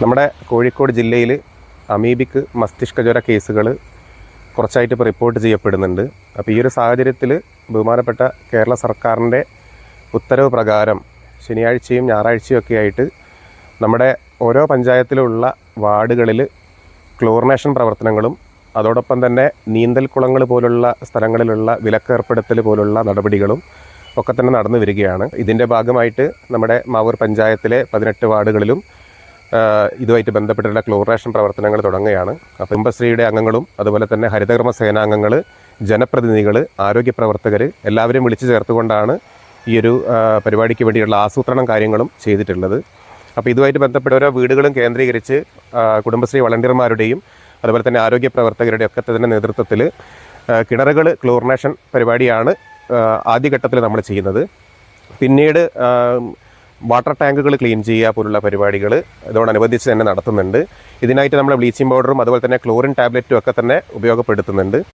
നമ്മുടെ കോഴിക്കോട് ജില്ലയിൽ അമീബിക്ക് മസ്തിഷ്ക ജ്വര കേസുകൾ കുറച്ചായിട്ട് ഇപ്പോൾ റിപ്പോർട്ട് ചെയ്യപ്പെടുന്നുണ്ട്. അപ്പോൾ ഈ ഒരു സാഹചര്യത്തിൽ ബഹുമാനപ്പെട്ട കേരള സർക്കാരിന്റെ ഉത്തരവ് പ്രകാരം ശനിയാഴ്ചയും ഞായറാഴ്ചയും ഒക്കെ ആയിട്ട് നമ്മുടെ ഓരോ പഞ്ചായത്തിലുള്ള വാർഡുകളിൽ ക്ലോറിനേഷൻ പ്രവർത്തനങ്ങളും അതോടൊപ്പം തന്നെ നീന്തൽ കുളങ്ങൾ പോലുള്ള സ്ഥലങ്ങളിലുള്ള വിലക്കേർപ്പെടുത്തൽ പോലുള്ള നടപടികളും ഒക്കെ തന്നെ നടന്നു വരികയാണ്. ഇതിന്റെ ഭാഗമായിട്ട് നമ്മുടെ മാവൂർ പഞ്ചായത്തിലെ പതിനെട്ട് വാർഡുകളിലും ഇതുമായിട്ട് ബന്ധപ്പെട്ടുള്ള ക്ലോറേഷൻ പ്രവർത്തനങ്ങൾ തുടങ്ങുകയാണ്. അപ്പോൾ കുടുംബശ്രീയുടെ അംഗങ്ങളും അതുപോലെ തന്നെ ഹരിതകർമ്മ സേനാംഗങ്ങൾ ജനപ്രതിനിധികൾ ആരോഗ്യ പ്രവർത്തകർ എല്ലാവരും വിളിച്ചു ചേർത്തുകൊണ്ടാണ് ഈ ഒരു പരിപാടിക്ക് വേണ്ടിയുള്ള ആസൂത്രണം കാര്യങ്ങളും ചെയ്തിട്ടുള്ളത്. അപ്പോൾ ഇതുമായിട്ട് ബന്ധപ്പെട്ട ഓരോ വീടുകളും കേന്ദ്രീകരിച്ച് കുടുംബശ്രീ വളണ്ടിയർമാരുടെയും അതുപോലെ തന്നെ ആരോഗ്യ പ്രവർത്തകരുടെ ഒക്കെ തന്നെ നേതൃത്വത്തിൽ കിണറുകൾ ക്ലോറിനേഷൻ പരിപാടിയാണ് ആദ്യഘട്ടത്തിൽ നമ്മൾ ചെയ്യുന്നത്. പിന്നീട് വാട്ടർ ടാങ്കുകൾ ക്ലീൻ ചെയ്യുക പോലുള്ള പരിപാടികൾ ഇതോടനുബന്ധിച്ച് തന്നെ നടത്തുന്നുണ്ട്. ഇതിനായിട്ട് നമ്മൾ ബ്ലീച്ചിങ് പൗഡറും അതുപോലെ തന്നെ ക്ലോറിൻ ടാബ്ലറ്റും ഒക്കെ തന്നെ ഉപയോഗപ്പെടുത്തുന്നുണ്ട്.